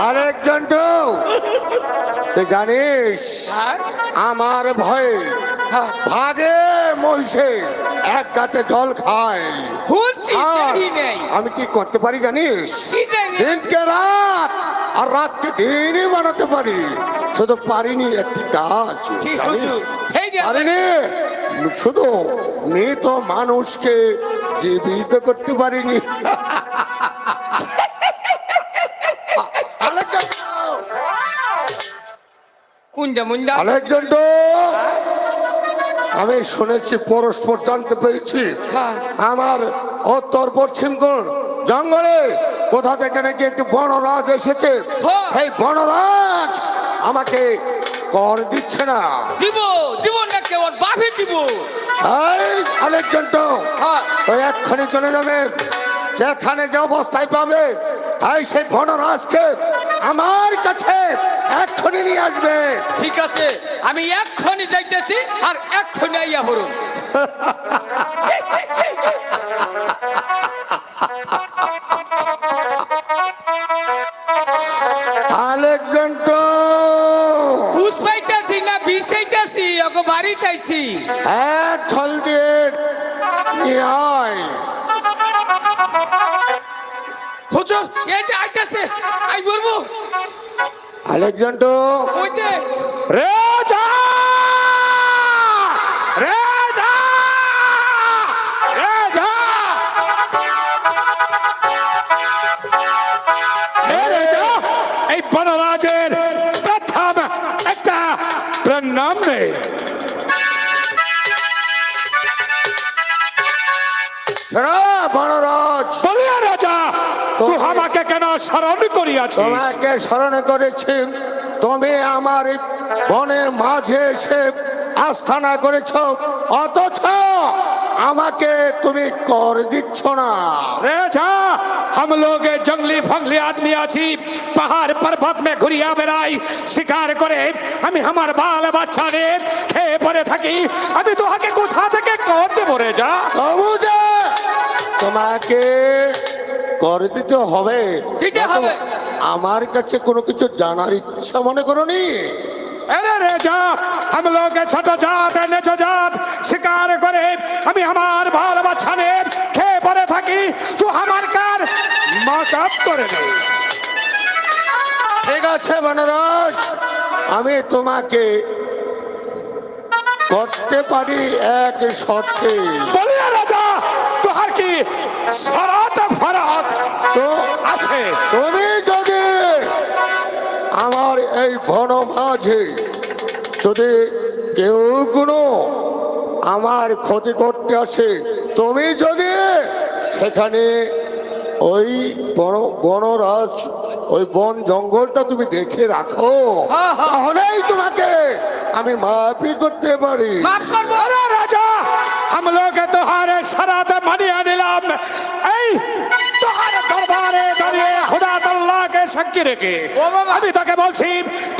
আরেকজন তো। তুই জানিস হ্যাঁ? আমার ভয়ে হ্যাঁ। ভাগে মহিষে এক গাঁটে জল খায়। আর আমি কি করতে পারি জানিস? দিনকে রাত আর রাতকে দিনই বানাতে পারি। শুধু পারিনি একটি কাজ পারিনি? শুধু মৃত মানুষকে জীবিত করতে পারিনি। কুঞ্জা মুঞ্জা আরেকজন তো আমি শুনেছি পরস্পর জানতে পেরেছি। হ্যাঁ। আমার উত্তর পশ্চিম জঙ্গলে কোথা থেকে নাকি একটি বনরাজ এসেছে? হ্যাঁ। সেই বনরাজ আমাকে কর দিচ্ছে না। দিব দিব না কেবল বাপে দিব। এই আরেকজন তো হ্যাঁ এক্ষুনি চলে যাবে। যেখানে যে অবস্থায় পাবে সেই বনরাজকে আমার কাছে এক্ষুনি নিয়ে আসবে। ঠিক আছে আমি এক্ষুনি যাইতেছি আর এক্ষুনি আইয়া পড়ুন। আরেকজন তো খুশ না বিষ চাইতেছি ওকে বাড়ি চাইছি। এক ছল দিয়ে হুজুর এই যে আইতেছে আই বলব আরেকজন তো ওই যে রেজা রেজা রেজা এ রাজা, এই বনরাজের প্রথম একটা প্রণাম রে শোনো বনরাজ বলিয়া রাজা তুই আমাকে কেন স্মরণ করিয়াছ তোমাকে স্মরণ করেছি তুমি আমার এই বনের মাঝে এসে আস্থানা করেছ অথচ আমাকে তুমি কর দিচ্ছ না रेजा हम लोग जंगली फंगली आदमी আছি পাহাড় পর্বত মে ঘুরিয়া বেড়াই শিকার করে আমি আমার বাল বাচ্চাদের খেয়ে পড়ে থাকি আমি তোহাকে কোথা থেকে কর দেবো রে যা তবু যে তোমাকে কর দিতে হবে দিতে হবে। আমার কাছে কোনো কিছু জানার ইচ্ছা মনে করনি अरे रे जा हम लोग ছোট জাত নেচ জাত শিকার করে আমি আমার বাল বাচ্চাদের খেয়ে পড়ে থাকি তুই আমার কার মাকাপ করে দে ঠিক আছে বনরাজ আমি তোমাকে করতে পারি এক শর্তে বলিয়া রাজা তোহার কি সরাত ফরাত তো আছে তুমি যদি আমার এই বন মাঝে যদি কেউ কোনো আমার ক্ষতি করতে আসে তুমি যদি সেখানে ওই বন বনরাজ ওই বন জঙ্গলটা তুমি দেখে রাখো হ্যাঁ, হ্যাঁ। তাহলেই তোমাকে আমি মাফি করতে পারি মাফ করবো अरे राजा हम लोग तुम्हारे शरात मानिया नीलाम সাক্ষী রেখে আমি তাকে বলছি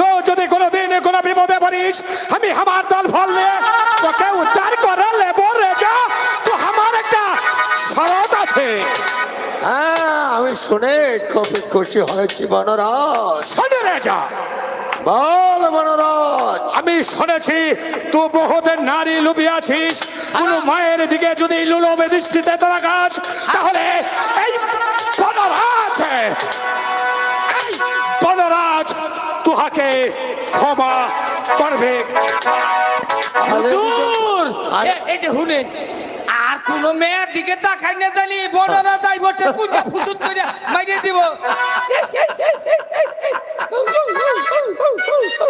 তো যদি কোনোদিন কোনো বিপদে পড়িস আমি আমার দল ফল নিয়ে তোকে উদ্ধার করে লেবো রে যা তো আমার একটা শরৎ আছে। হ্যাঁ আমি শুনে খুবই খুশি হয়েছি বনরাজ। শোন বল বনরাজ। আমি শুনেছি তুই বহুত নারী লুবিয়াছিস। কোন মায়ের দিকে যদি লুলবে দৃষ্টিতে তোরা গাছ তাহলে এই তুহাকে ক্ষমা করবে। হুজুর! আরে- এই যে শুনেন আর কোন মেয়ের দিকে তাকাই না জানি বড়রা যাই বসে কুঞ্জা ফুসুত করে মাইরে দিব।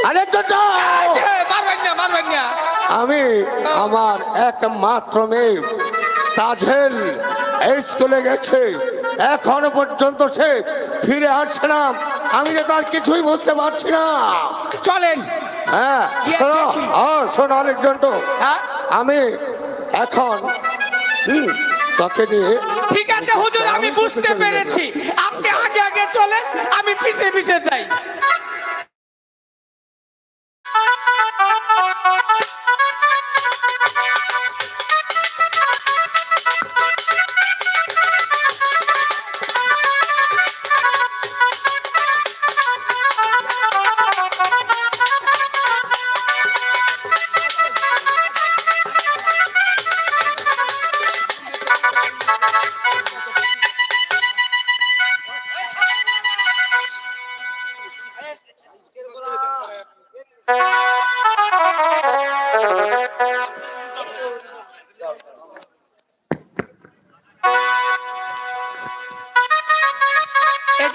আরেকজন তো। মারবেন না মারবেন না। আমি আমার একমাত্র মেয়ে তাজেল এই স্কুলে গেছে। এখনও পর্যন্ত সে ফিরে আসছে না। আমি যে তার কিছুই বুঝতে পারছি না। চলেন। হ্যাঁ শোনো হ্যাঁ শোনো আরেকজন তো। হ্যাঁ? আমি এখন হুম, তাকে নিয়ে ঠিক আছে হুজুর আমি বুঝতে পেরেছি। আপনি আগে আগে চলেন আমি পিছে পিছে যাই।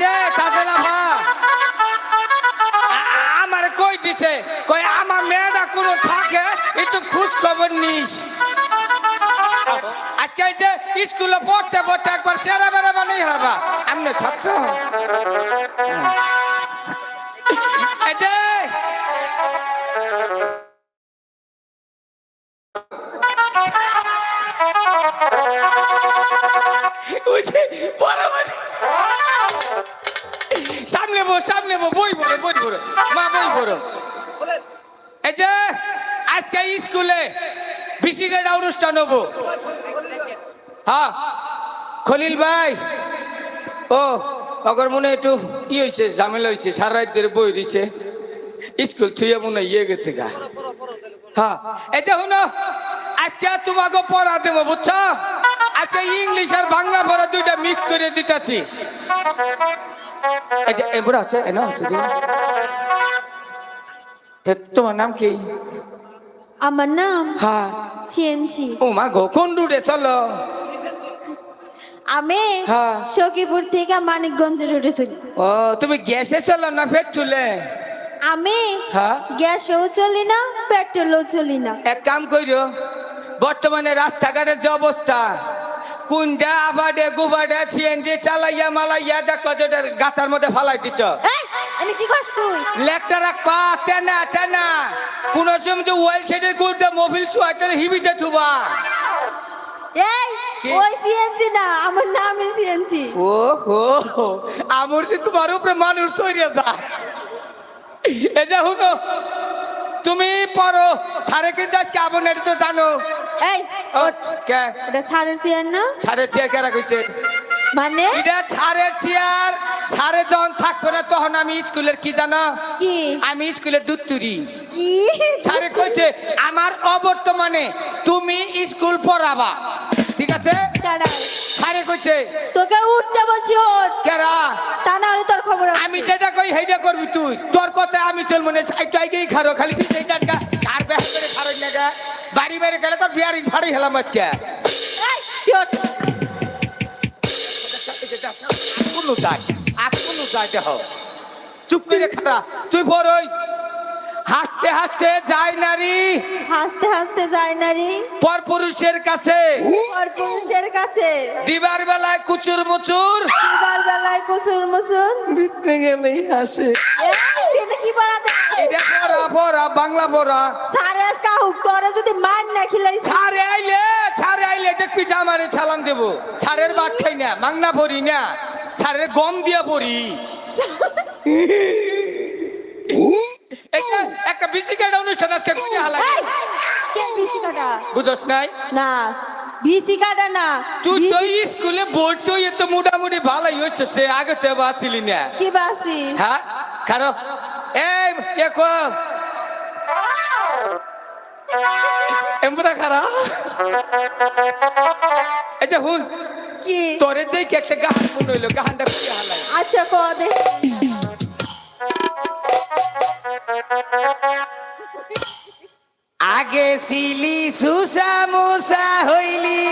যে তাজেল আমার কই দিছে? কই আমার মেয়েটা কোনো থাকে, একটু খোঁজ খবর নিস। আজকে যে স্কুলে পড়তে পড়তে একবার চেরা বেড়া বানিয়ে হারাবা আমি ছাত্র। পড়ো এই যে, আজকে স্কুলে বিসিকেট অনুষ্ঠান হব। হ্যাঁ খলিল ভাই। ও, অগর মনে একটু ই হয়েছে ঝামেলা হয়েছে সারা রাত ধরে বই দিছে। স্কুল থুয়ে মনে ইয়ে গেছে গা। হ্যাঁ যে শুনো, আজকে তোমাকে পড়া দেবো, বুঝছ? আজকে ইংলিশ আর বাংলা পড়া দুইটা মিক্স করে দিতেছি। যে এবার আছে এনা। তে তোমার নাম কি? আমার নাম হ্যাঁ চিয়েনছি ও মা গো কোন রুটে চলো? আমি। সখীপুর থেকে মানিকগঞ্জ রোডে চলি। ও তুমি গ্যাসে চলো না পেট্রোলে? আমি। গ্যাসেও চলি না পেট্রোলও চলি না। এক কাম কইরো বর্তমানে রাস্তাঘাটের যে অবস্থা কোনটা আবাডে গুবাডে সিএনজি চালাইয়া মালাইয়া দেখো যেটা গাতার মধ্যে ফালাই দিছ। এই, এনে কি কস তুই? লেকটা রাখবা তেনা তেনা। কোন সময় যে ওয়েল সেটের গুলতে মোবিল হিবিতে থুবা। এই? ওই সিএনজি না আমার সিএনজি ও হো আমার যে তোমার উপরে মানুষ যায়। এ যে তুমি পড়ো ছাড়ে কিন্তু আজকে আবনের তো জানো। এই কে? ওটা ছাড়ের চেয়ার না? ছাড়ের চেয়ার কেরা কইছে মানে? এটা ছাড়ের চেয়ার ছাড়ে যখন থাকব না তখন আমি স্কুলের কি জানো? কি? আমি স্কুলের দুধ তুরি কি? ছাড়ে কইছে আমার অবর্তমানে তুমি স্কুল পড়াবা। ঠিক আছে? ছাড়ে কইছে তোকে উঠতে বলছি ওঠ। কেরা? তা না হলে তোর খবর। আমি যেটা কই হেইটা করবি তুই। তোর কথা আমি চলবো না। একটু আগেই খারো খালি পিছিয়ে যাচ্ছা কার বেহার করে খারো না গা? বাড়ি বাড়ি গেলে তোর বিয়ারি ফাড়ি হেলাম আজকে। যাই দেহ চুপ করে খারা তুই বড়ই হাসতে হাসতে যায় নারী। হাসতে হাসতে যায় না রে পর পুরুষের কাছে। পর পুরুষের কাছে। দিবার বেলায় কুচুর মুচুর। দিবার বেলায় কুসুর মুচুর। ভিতরে গেলেই হাসে। এটা কি পড়াতে এটা পড়া পড়া বাংলা পড়া। সারে আজকা হুক তোরে যদি মার না খিলাই ছাড়ে আইলে ছাড়ে আইলে দেখবি জামারে ছালাম দেব। ছাড়ের ভাত খাই না মাংনা পড়ি না। ছাড়ের গম দিয়া পড়ি। একটা একটা বিসিকেট অনুষ্ঠান আজকে করে হালাই। কে বিসি কাটা বুঝস নাই? না বিসি কাটা না তুই তো স্কুলে ভর্তি হয়ে তো মোটামুটি ভালোই হচ্ছে সে আগে তো বাঁচিলি না। কি বাসি হ্যাঁ? কারও এই দেখো এমরা খারা এই যে হুন কি? তোরে দেখে একটা গান মনে হইল গানটা কি হালাই? আচ্ছা ক দে। আগে সিলি সুসা মুসা হইলি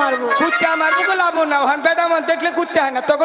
মারবো। কুত্তা মারবো লাভ না ওখান বেটা আমার দেখলে কুত্তা হয় না। তখন